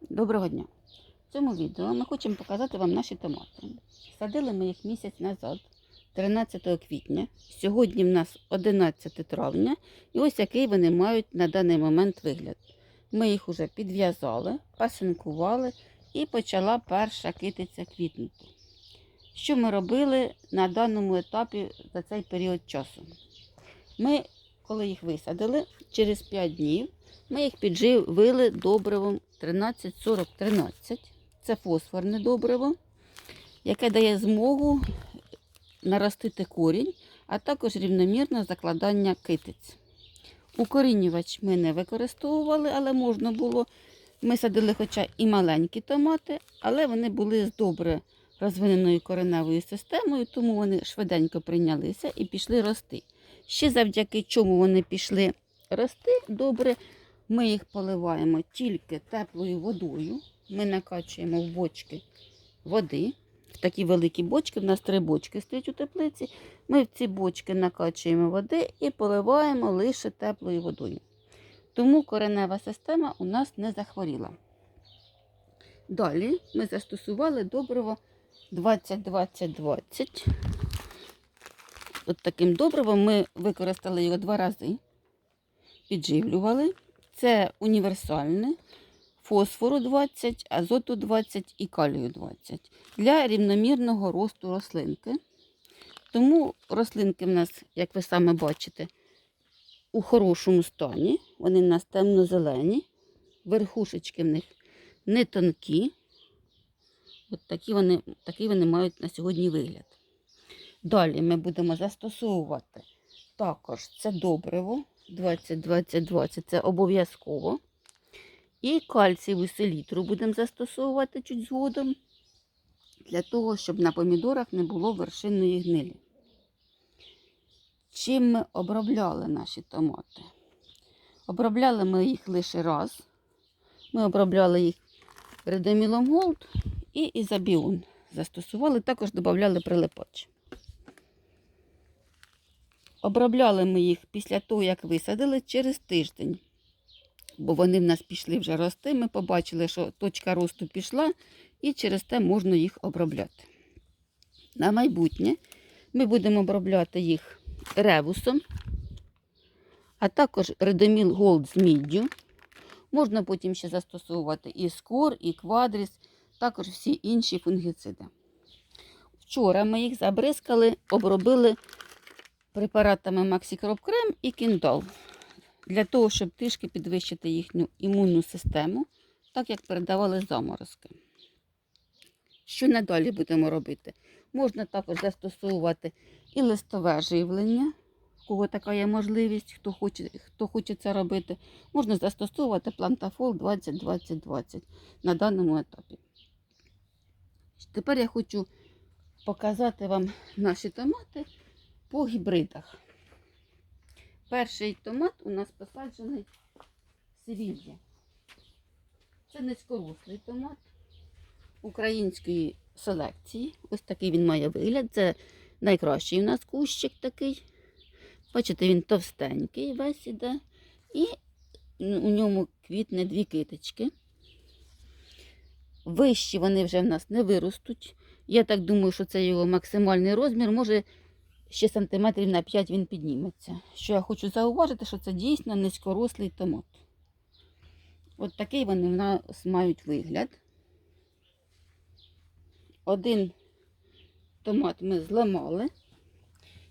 Доброго дня! В цьому відео ми хочемо показати вам наші томати. Садили ми їх місяць назад, 13 квітня. Сьогодні в нас 11 травня, і ось який вони мають на даний момент вигляд. Ми їх уже підв'язали, пасинкували і почала перша китиця квітнути. Що ми робили на даному етапі за цей період часу? Ми, коли їх висадили, через 5 днів ми їх підживили добривом 13-40-13. Це фосфорне добриво, яке дає змогу наростити корінь, а також рівномірне закладання китиць. Укорінювач ми не використовували, але можна було. Ми садили хоча і маленькі томати, але вони були з добре розвиненою кореневою системою, тому вони швиденько прийнялися і пішли рости. Ще завдяки чому вони пішли рости добре, ми їх поливаємо тільки теплою водою. Ми накачуємо в бочки води. В такі великі бочки, в нас три бочки стоять у теплиці. Ми в ці бочки накачуємо води і поливаємо лише теплою водою. Тому коренева система у нас не захворіла. Далі ми застосували добриво 20-20-20. От таким добривом ми використали його два рази, підживлювали. Це універсальне, фосфору 20, азоту 20 і калію 20 для рівномірного росту рослинки. Тому рослинки в нас, як ви саме бачите, у хорошому стані. Вони в нас темно-зелені, верхушечки в них не тонкі. От такі вони, такий вони мають на сьогодні вигляд. Далі ми будемо застосовувати також це добриво 20-20-20, це обов'язково. І кальцієву селітру будемо застосовувати чуть згодом, для того, щоб на помідорах не було вершинної гнилі. Чим ми обробляли наші томати? Обробляли ми їх лише раз. Ми обробляли їх редомілом Голд і ізобіон застосували, також додавали прилипач. Обробляли ми їх після того, як висадили, через тиждень. Бо вони в нас пішли вже рости. Ми побачили, що точка росту пішла, і через те можна їх обробляти. На майбутнє ми будемо обробляти їх ревусом, а також редоміл Голд з міддю. Можна потім ще застосовувати і скор, і квадріс, також всі інші фунгіциди. Вчора ми їх забризкали, обробили препаратами Максікроп Крем і Кіндол для того, щоб трішки підвищити їхню імунну систему, так як передавали заморозки. Що надалі будемо робити? Можна також застосовувати і листове живлення, у кого така є можливість, хто хоче, хто хоче це робити. Можна застосовувати плантафол 20-20-20 на даному етапі. Тепер я хочу показати вам наші томати по гібридах. Перший томат у нас посаджений Севільї. Це низькорослий томат української селекції. Ось такий він має вигляд. Це найкращий у нас кущик такий. Бачите, він товстенький весь іде. І у ньому квітне дві киточки. Вищі вони вже в нас не виростуть. Я так думаю, що це його максимальний розмір. Може, ще сантиметрів на 5 він підніметься. Що я хочу зауважити, що це дійсно низькорослий томат. От такий вони в нас мають вигляд. Один томат ми зламали,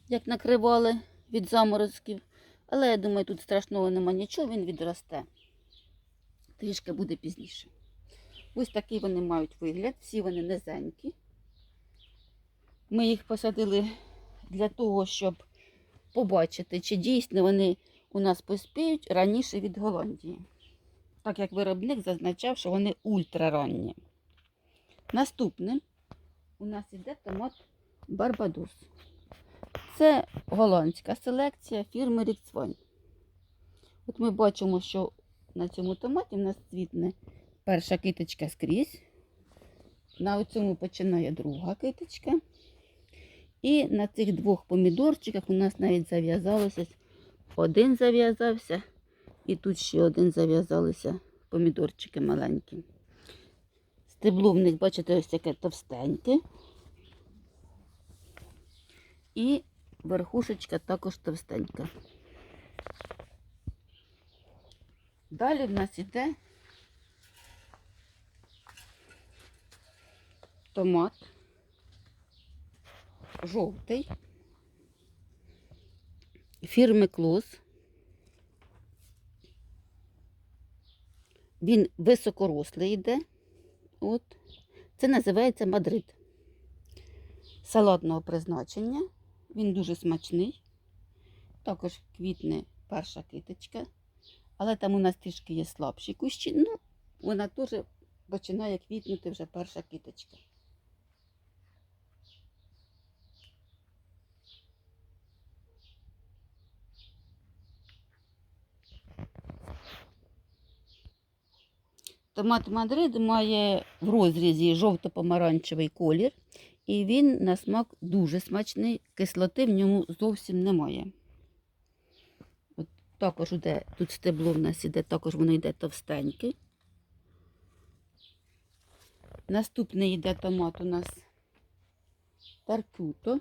як накривали від заморозків. Але я думаю, тут страшного нема нічого, він відросте. Трішки буде пізніше. Ось такий вони мають вигляд, всі вони низенькі. Ми їх посадили для того, щоб побачити, чи дійсно вони у нас поспіють раніше від Голландії. Так як виробник зазначав, що вони ультраранні. Наступним у нас іде томат Барбадос. Це голландська селекція фірми Ріксвайн. От ми бачимо, що на цьому томаті в нас цвітне перша киточка скрізь. На цьому починає друга киточка. І на цих двох помідорчиках у нас навіть зав'язалося. Один зав'язався, і тут ще один зав'язалися помідорчики маленькі. Стебло в них, бачите, ось таке товстеньке. І верхушечка також товстенька. Далі в нас іде томат жовтий фірми Клос. Він високорослий йде. От. Це називається Мадрид. Салатного призначення. Він дуже смачний. Також квітне перша киточка. Але там у нас трішки є слабші кущі. Ну, вона теж починає квітнути вже перша киточка. Томат Мадрид має в розрізі жовто-помаранчевий колір, і він на смак дуже смачний, кислоти в ньому зовсім немає. От також іде, тут стебло в нас іде, також воно йде товстеньке. Наступний йде томат у нас Таркюто.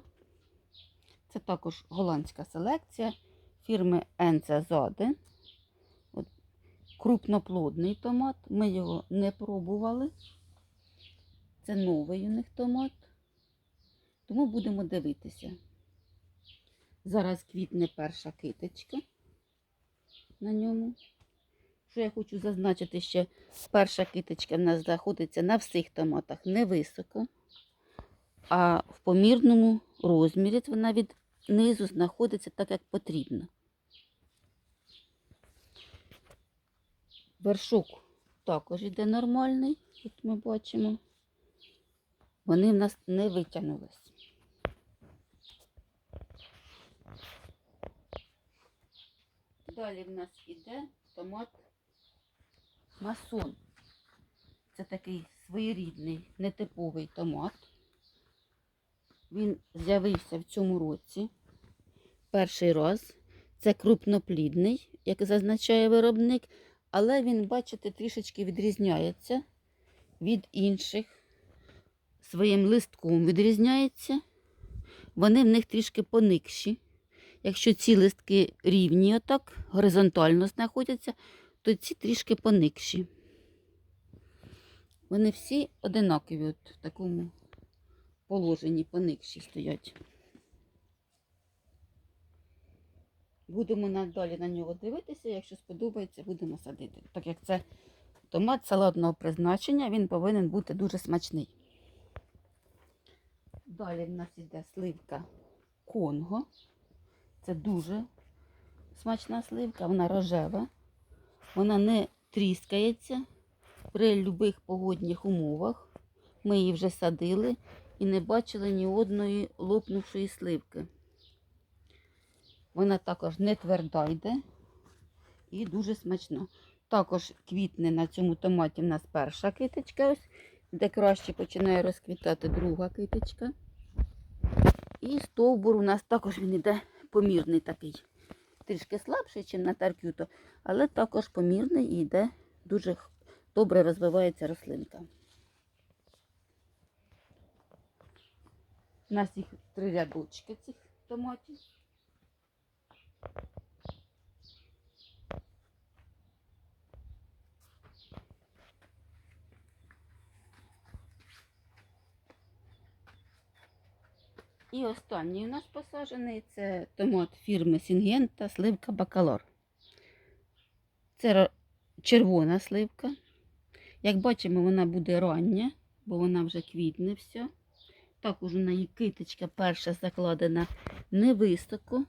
Це також голландська селекція фірми Енце Заде. Крупноплодний томат. Ми його не пробували. Це новий у них томат. Тому будемо дивитися. Зараз квітне перша киточка на ньому. Що я хочу зазначити, що перша киточка в нас знаходиться на всіх томатах невисоко, а в помірному розмірі вона від низу знаходиться так, як потрібно. Вершок також йде нормальний, як ми бачимо. Вони в нас не витягнулись. Далі в нас іде томат масон. Це такий своєрідний, нетиповий томат. Він з'явився в цьому році перший раз. Це крупноплідний, як зазначає виробник, але він, бачите, трішечки відрізняється від інших. Своїм листком відрізняється. Вони в них трішки поникші. Якщо ці листки рівні, отак, горизонтально знаходяться, то ці трішки поникші. Вони всі одинакові от в такому положенні поникші стоять. Будемо надалі на нього дивитися, якщо сподобається, будемо садити. Так як це томат салатного призначення, він повинен бути дуже смачний. Далі в нас йде сливка Конго. Це дуже смачна сливка, вона рожева. Вона не тріскається при будь-яких погодних умовах. Ми її вже садили і не бачили ні одної лопнувшої сливки. Вона також не тверда йде і дуже смачна. Також квітне на цьому томаті в нас перша китичка, ось, де краще починає розквітати друга китичка. І стовбур у нас також він йде помірний такий. Трішки слабший, ніж на таркюто, але також помірний і йде дуже добре розвивається рослинка. У нас їх три рядочки цих томатів. І останній у нас посаджений це томат фірми Сінгента, сливка Бакалор. Це червона сливка. Як бачимо, вона буде рання, бо вона вже квітне вся. Також у неї китичка перша закладена невисоко.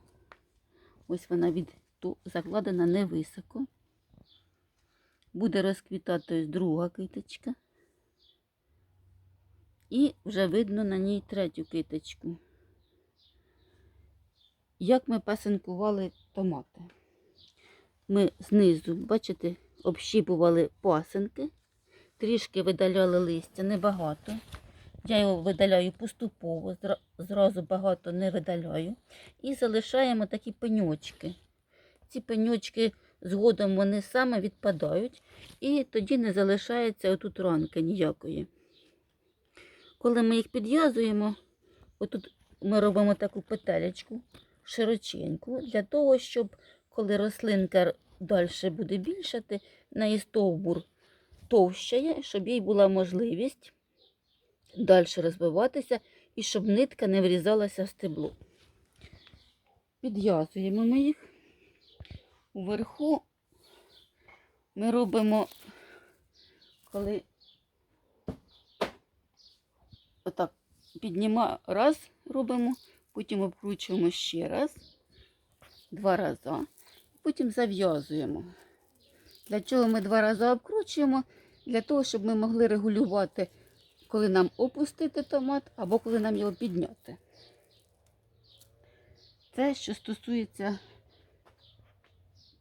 Ось вона від закладена невисоко. Буде розквітати друга китичка. І вже видно на ній третю киточку. Як ми пасинкували томати? Ми знизу, бачите, общіпували пасинки, трішки видаляли листя, небагато. Я його видаляю поступово, зразу багато не видаляю. І залишаємо такі пеньочки. Ці пеньочки згодом вони саме відпадають, і тоді не залишається отут ранки ніякої. Коли ми їх підв'язуємо, отут ми робимо таку петелечку широченьку, для того, щоб коли рослинка далі буде більшати, на її стовбур товщає, щоб їй була можливість далі розвиватися і щоб нитка не врізалася в стебло. Підв'язуємо ми їх. Уверху ми робимо, коли отак піднімаємо, раз робимо, потім обкручуємо ще раз, два рази, потім зав'язуємо. Для чого ми два рази обкручуємо? Для того, щоб ми могли регулювати, коли нам опустити томат або коли нам його підняти. Це, що стосується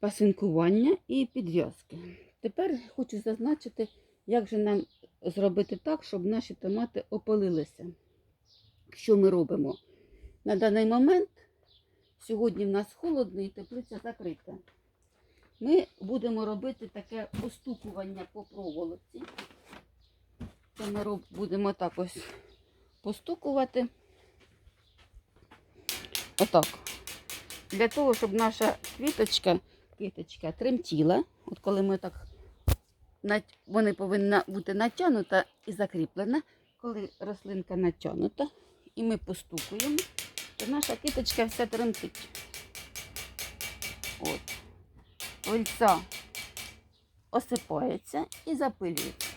пасинкування і підв'язки. Тепер хочу зазначити, як же нам зробити так, щоб наші томати опалилися. Що ми робимо? На даний момент, сьогодні в нас холодно і теплиця закрита. Ми будемо робити таке постукування по проволоці. Це ми будемо так ось постукувати. Отак. Для того, щоб наша квіточка, квіточка тремтіла. От коли ми так вони повинна бути натягнута і закріплена. Коли рослинка натягнута і ми постукуємо, то наша квіточка вся тремтить. От. Пильця осипається і запилюється.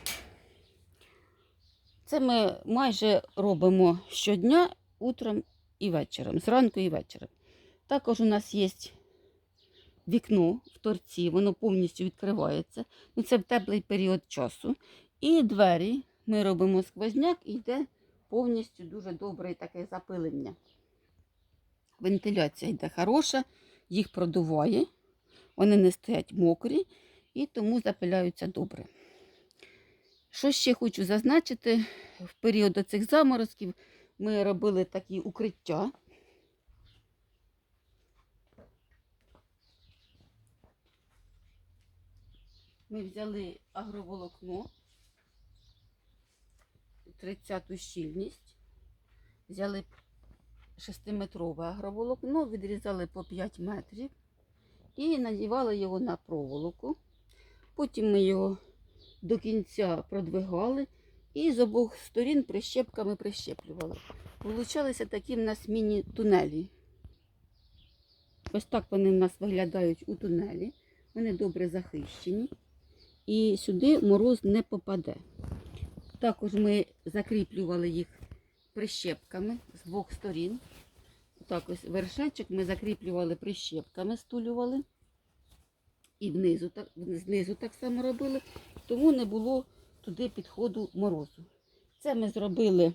Це ми майже робимо щодня утром і вечором, зранку і вечором. Також у нас є вікно в торці, воно повністю відкривається. Ну, це в теплий період часу. І двері ми робимо сквозняк і йде повністю дуже добре таке запилення. Вентиляція йде хороша, їх продуває, вони не стоять мокрі і тому запиляються добре. Що ще хочу зазначити, в період цих заморозків ми робили такі укриття. Ми взяли агроволокно, 30-ту щільність, взяли 6-метрове агроволокно, відрізали по 5 метрів і надівали його на проволоку. Потім ми його до кінця продвигали і з обох сторін прищепками прищеплювали. Получалися такі в нас міні-тунелі. Ось так вони в нас виглядають у тунелі. Вони добре захищені. І сюди мороз не попаде. Також ми закріплювали їх прищепками з двох сторін. Так ось вершечок ми закріплювали прищепками, стулювали. І внизу так, знизу так само робили, тому не було туди підходу морозу. Це ми зробили,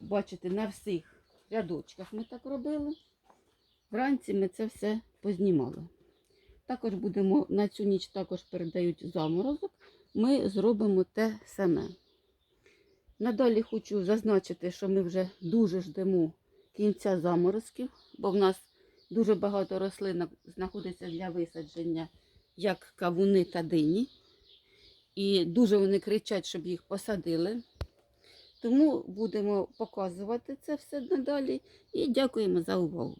бачите, на всіх рядочках ми так робили. Вранці ми це все познімали. Також будемо на цю ніч також передають заморозок. Ми зробимо те саме. Надалі хочу зазначити, що ми вже дуже ждемо кінця заморозків, бо в нас дуже багато рослинок знаходиться для висадження, як кавуни та дині. І дуже вони кричать, щоб їх посадили. Тому будемо показувати це все надалі. І дякуємо за увагу.